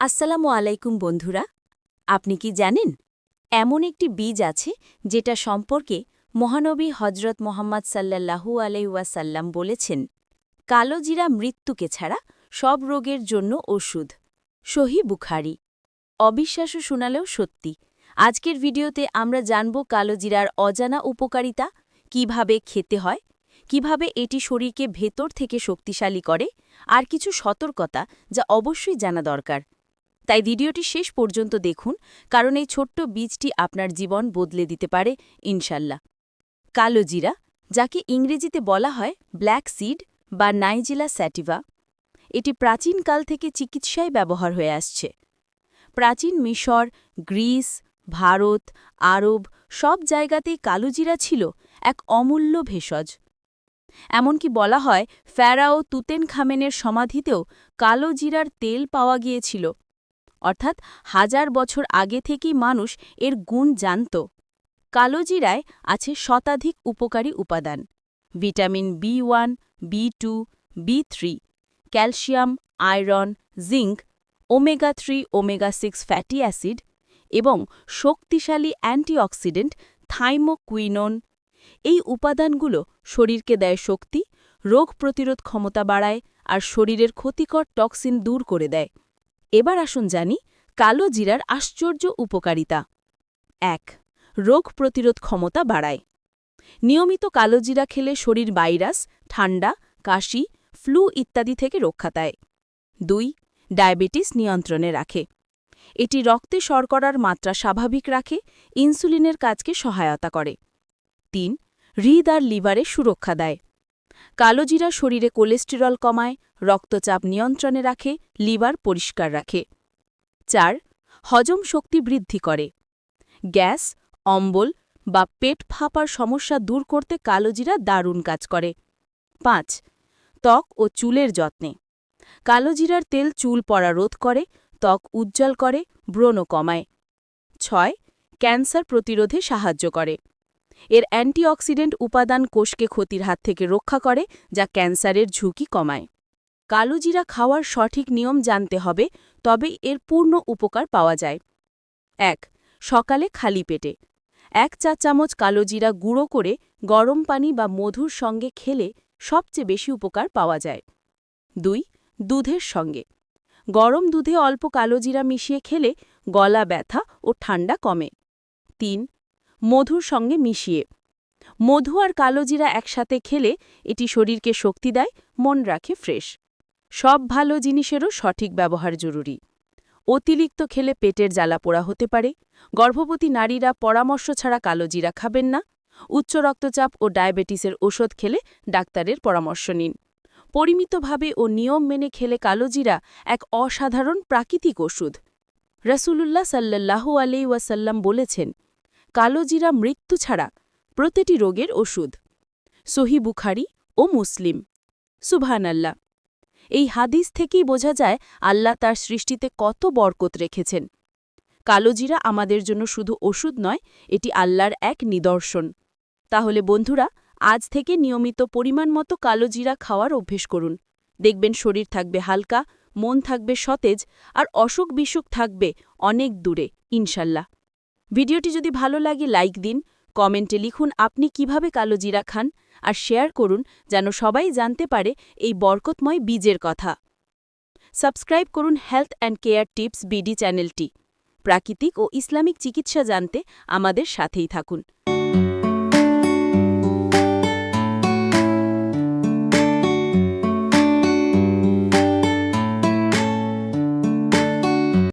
আসসালামু আলাইকুম বন্ধুরা, আপনি কি জানেন, এমন একটি বীজ আছে যেটা সম্পর্কে মহানবী হজরত মোহাম্মদ সাল্লাল্লাহু আলাইসাল্লাম বলেছেন কালোজিরা মৃত্যুকে ছাড়া সব রোগের জন্য ওষুধ। সহি বুখারি। অবিশ্বাস্য শোনালেও সত্যি। আজকের ভিডিওতে আমরা জানব কালোজিরার অজানা উপকারিতা, কীভাবে খেতে হয়, কীভাবে এটি শরীরকে ভেতর থেকে শক্তিশালী করে, আর কিছু সতর্কতা যা অবশ্যই জানা দরকার। তাই ভিডিওটি শেষ পর্যন্ত দেখুন, কারণ এই ছোট্ট বীজটি আপনার জীবন বদলে দিতে পারে, ইনশাল্লাহ। কালো জিরা, যাকে ইংরেজিতে বলা হয় ব্ল্যাক সিড বা নাইজিলা স্যাটিভা, এটি প্রাচীনকাল থেকে চিকিৎসায় ব্যবহার হয়ে আসছে। প্রাচীন মিশর, গ্রিস, ভারত, আরব সব জায়গাতেই কালোজিরা ছিল এক অমূল্য ভেষজ। এমনকি বলা হয় ফ্যারাও তুতেন খামেনের সমাধিতেও কালো জিরার তেল পাওয়া গিয়েছিল। অর্থাৎ হাজার বছর আগে থেকেই মানুষ এর গুণ জানত। কালোজিরায় আছে শতাধিক উপকারী উপাদান। Vitamin B one, B two, B three, calcium, iron, zinc, omega three, omega six fatty acid এবং শক্তিশালী অ্যান্টিঅক্সিডেন্ট থাইমোকুইনোন। এই উপাদানগুলো শরীরকে দেয় শক্তি, রোগ প্রতিরোধ ক্ষমতা বাড়ায় আর শরীরের ক্ষতিকর টক্সিন দূর করে দেয়। এবার আসুন জানি কালো জিরার আশ্চর্য উপকারিতা। এক, রোগ প্রতিরোধ ক্ষমতা বাড়ায়। নিয়মিত কালো জিরা খেলে শরীর ভাইরাস, ঠান্ডা, কাশি, ফ্লু ইত্যাদি থেকে রক্ষা দেয় দুই, ডায়াবেটিস নিয়ন্ত্রণে রাখে। এটি রক্তে শর্করার মাত্রা স্বাভাবিক রাখে, ইনসুলিনের কাজকে সহায়তা করে। তিন, হৃদ আর লিভারে সুরক্ষা দেয়। কালোজিরা শরীরে কোলেস্টেরল কমায়, রক্তচাপ নিয়ন্ত্রণে রাখে, লিভার পরিষ্কার রাখে। চার, হজম শক্তি বৃদ্ধি করে। গ্যাস, অম্বল বা পেট ফাঁপার সমস্যা দূর করতে কালোজিরা দারুণ কাজ করে। পাঁচ, ত্বক ও চুলের যত্নে। কালোজিরার তেল চুল পড়া রোধ করে, ত্বক উজ্জ্বল করে ব্রণ কমায়। ছয়, ক্যান্সার প্রতিরোধে সাহায্য করে। এর অ্যান্টিঅক্সিডেন্ট উপাদান কোষকে ক্ষতির হাত থেকে রক্ষা করে, যা ক্যান্সারের ঝুঁকি কমায়। কালোজিরা খাওয়ার সঠিক নিয়ম জানতে হবে তবেই এর পূর্ণ উপকার পাওয়া যায়। এক, সকালে খালি পেটে। এক চা চামচ কালোজিরা গুঁড়ো করে গরম পানি বা মধুর সঙ্গে খেলে সবচেয়ে বেশি উপকার পাওয়া যায়। দুই, দুধের সঙ্গে। গরম দুধে অল্প কালোজিরা মিশিয়ে খেলে গলা ব্যথা ও ঠান্ডা কমে। তিন মধুর সঙ্গে মিশিয়ে। মধু আর কালোজিরা একসাথে খেলে এটি শরীরকে শক্তি দেয়, মন রাখে ফ্রেশ। সব ভালো জিনিসেরও সঠিক ব্যবহার জরুরি। অতিরিক্ত খেলে পেটের জ্বালা পোড়া হতে পারে। গর্ভবতী নারীরা পরামর্শ ছাড়া কালোজিরা খাবেন না। উচ্চ রক্তচাপ ও ডায়াবেটিসের ওষুধ খেলে ডাক্তারের পরামর্শ নিন। পরিমিতভাবে ও নিয়ম মেনে খেলে কালোজিরা এক অসাধারণ প্রাকৃতিক ওষুধ। রসুলুল্লাহ সাল্লাহু আলি ওয়াসাল্লাম বলেছেন কালোজিরা মৃত্যু ছাড়া প্রতিটি রোগের ওষুধ। সহি বুখারি ও মুসলিম। সুবহান আল্লাহ এই হাদিস থেকেই বোঝা যায় আল্লাহ তার সৃষ্টিতে কত বরকত রেখেছেন। কালোজিরা আমাদের জন্য শুধু ওষুধ নয়, এটি আল্লাহর এক নিদর্শন। তাহলে বন্ধুরা, আজ থেকে নিয়মিত পরিমাণ মতো কালোজিরা খাওয়ার অভ্যেস করুন। দেখবেন শরীর থাকবে হালকা, মন থাকবে সতেজ, আর অসুখ বিসুখ থাকবে অনেক দূরে, ইনশাল্লাহ। ভিডিওটি যদি ভালো লাগে, লাইক দিন, কমেন্টে লিখুন আপনি কীভাবে কালো জিরা খান আর শেয়ার করুন যেন সবাই জানতে পারে এই বরকতময় বীজের কথা। সাবস্ক্রাইব করুন health and care tips BD চ্যানেলটি। প্রাকৃতিক ও ইসলামিক চিকিৎসা জানতে আমাদের সাথেই থাকুন।